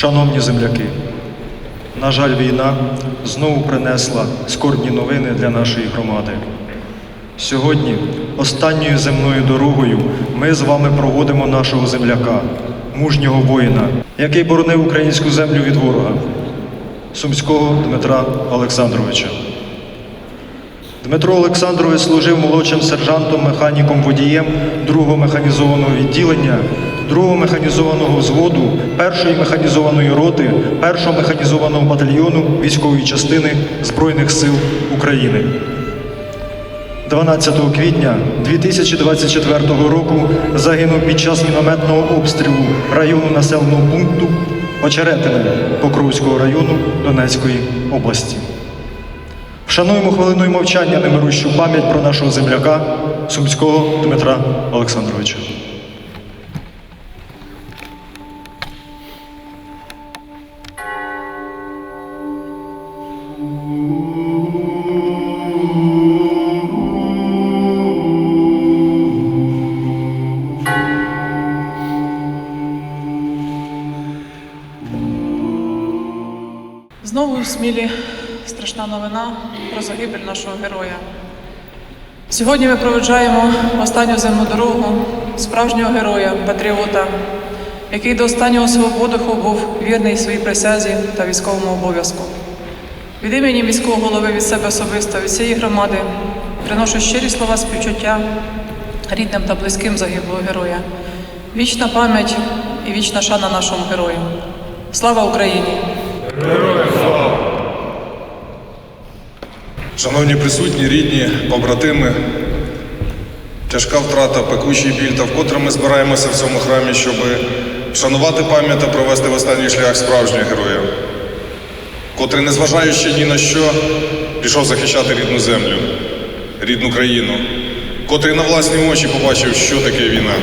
Шановні земляки, на жаль, війна знову принесла скорбні новини для нашої громади. Сьогодні, останньою земною дорогою, ми з вами проводимо нашого земляка, мужнього воїна, який боронив українську землю від ворога, Сумського Дмитра Олександровича. Дмитро Олександрович служив молодшим сержантом, механіком водієм 2-го механізованого відділення, 2-го механізованого взводу, 1-ї механізованої роти, 1-го механізованого батальйону військової частини Збройних сил України. 12 квітня 2024 року загинув під час мінометного обстрілу району населеного пункту Очеретине Покровського району Донецької області. Вшануємо хвилиною мовчання немирущу пам'ять про нашого земляка Сумського Дмитра Олександровича. В Смілі страшна новина про загибель нашого героя. Сьогодні ми проведжаємо останню земну дорогу справжнього героя, патріота, який до останнього свого подиху був вірний своїй присязі та військовому обов'язку. Від імені міського голови від себе особисто, від всієї громади приношу щирі слова співчуття рідним та близьким загиблого героя. Вічна пам'ять і вічна шана нашому герою. Слава Україні! Шановні присутні, рідні, побратими, тяжка втрата, пекучий біль, та вкотре ми збираємося в цьому храмі, щоб вшанувати пам'ять та провести в останній шлях справжнього героя, котрий, незважаючи ні на що, пішов захищати рідну землю, рідну країну, котрий на власні очі побачив, що таке війна,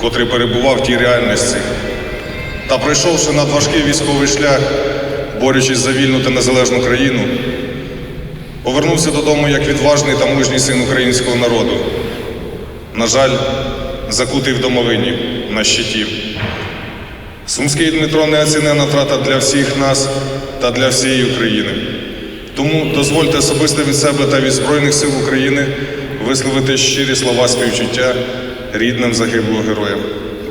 котрий перебував в тій реальності. Та пройшовши надважкий військовий шлях, борючись за вільну та незалежну країну, Повернувся додому як відважний та мужній син українського народу. На жаль, закутий в домовині на щиті. Сумський Дмитро неоцінена втрата для всіх нас та для всієї України. Тому дозвольте особисто від себе та від Збройних сил України висловити щирі слова співчуття рідним загиблого героя.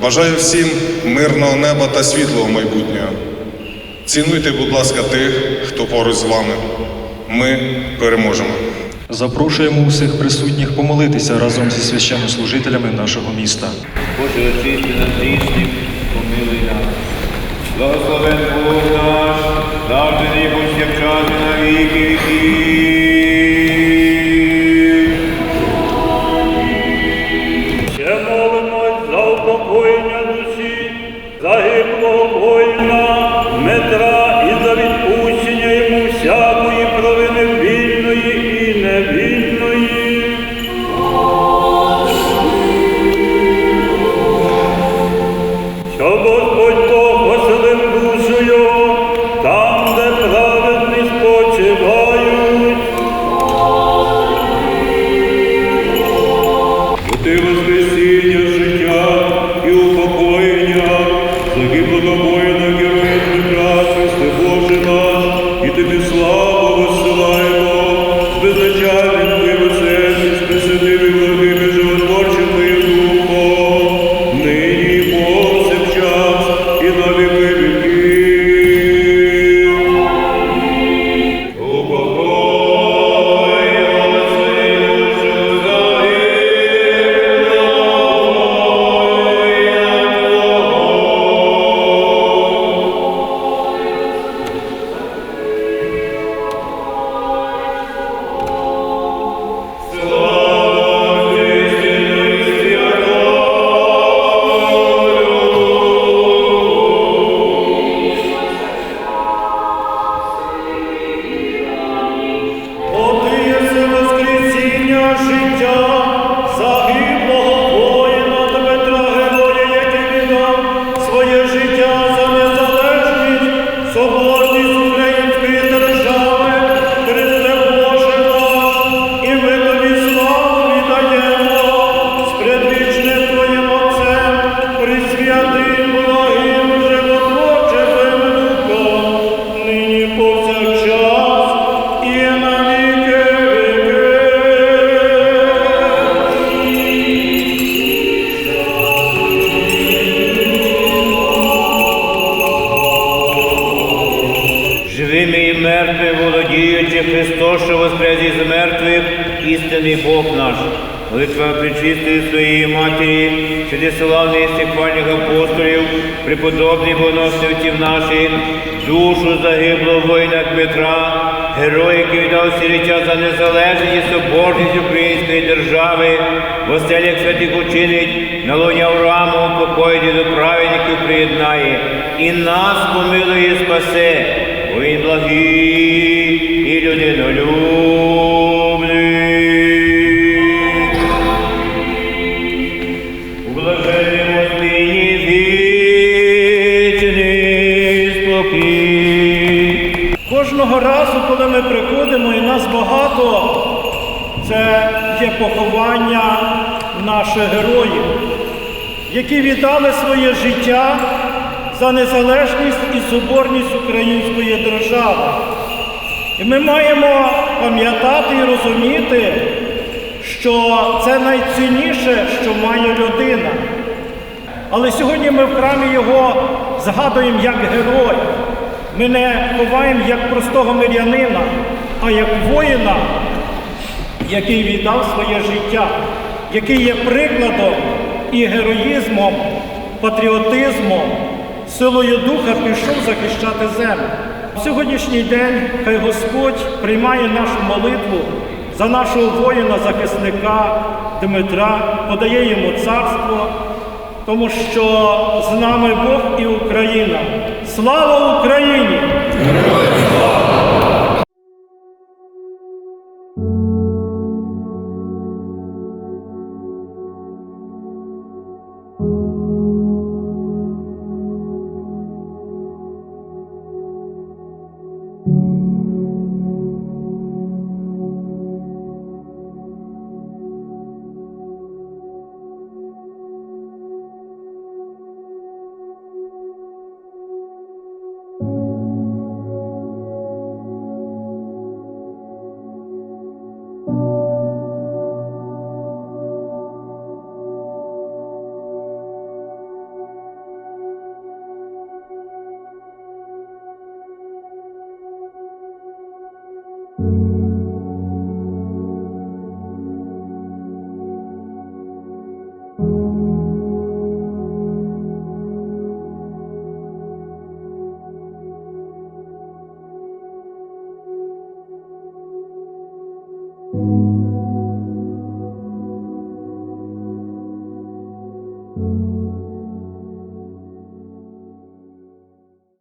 Бажаю всім мирного неба та світлого майбутнього. Цінуйте, будь ласка, тих, хто поруч з вами. Ми переможемо. Запрошуємо усіх присутніх помолитися разом зі священнослужителями нашого міста. Боже, очисти нас грішних, помилуй нас. Благословен Бог наш, завжди do живими і мертвими, володіючи Христос, що воскрес із мертвих, істинний Бог наш. Молитва причистої своєї матері, чудеславних стихвальних апостолів, преподобних боносівців наших, душу загиблого воїна Дмитра, героя, який віддав життя за незалежність соборність української держави, в оселях святих учинить, на лоні Аврааму покоїть до праведників приєднає, і нас помилує спасе, він благий і людинолюбний. У блаженному спині вічний спокій. Кожного разу, коли ми приходимо і нас багато, це є поховання наших героїв, які віддали своє життя за незалежність і соборність української держави. І ми маємо пам'ятати і розуміти, що це найцінніше, що має людина. Але сьогодні ми в храмі його згадуємо як герой. Ми не ховаємо як простого мирянина, а як воїна, який віддав своє життя, який є прикладом і героїзмом, патріотизмом, силою духа пішов захищати землю. В сьогоднішній день хай Господь приймає нашу молитву за нашого воїна-захисника Дмитра, подає йому царство, тому що з нами Бог і Україна. Слава Україні!